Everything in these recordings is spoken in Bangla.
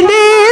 দিলি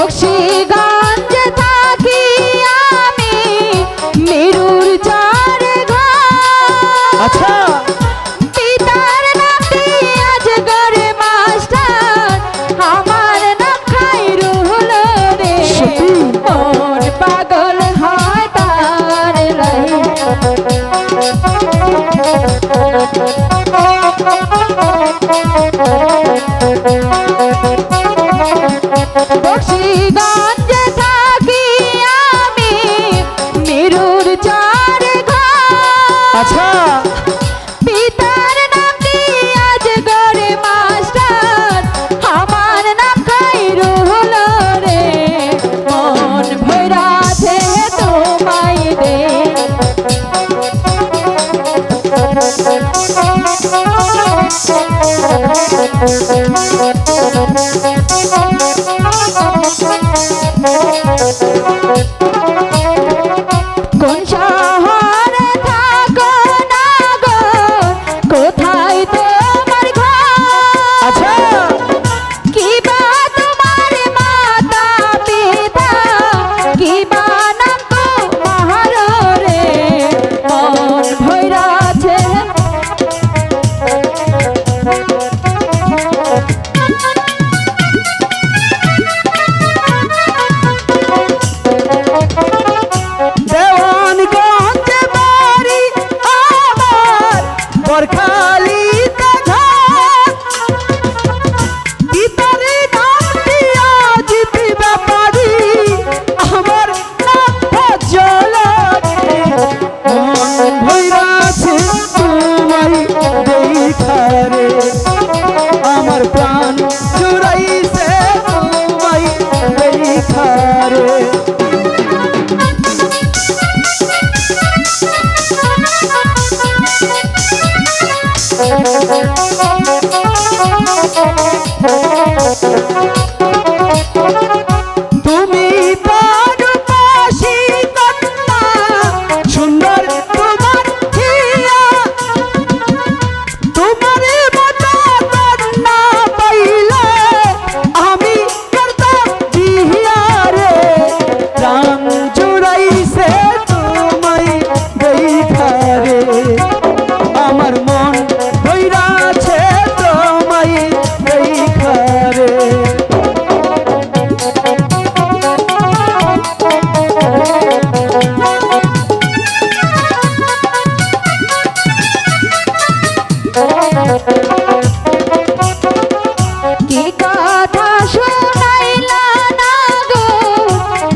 বক্সিগঞ্জে Thank you.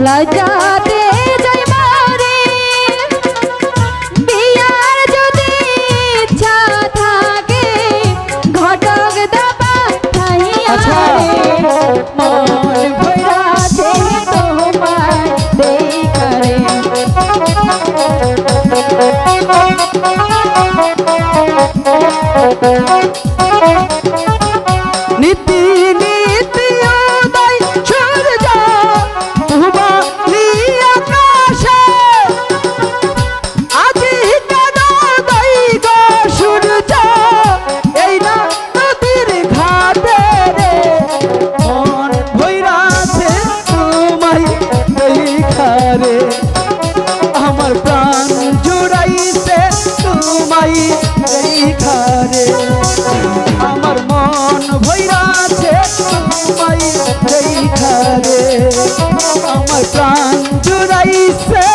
লজ্জাতে যাই মারে বিয়ার যদি ইচ্ছা থাকে ঘটক দাবা আচ্ছা। মন ভৈরাছে তোমার দেখারে নীতি প্রাণ জুড়াইছে।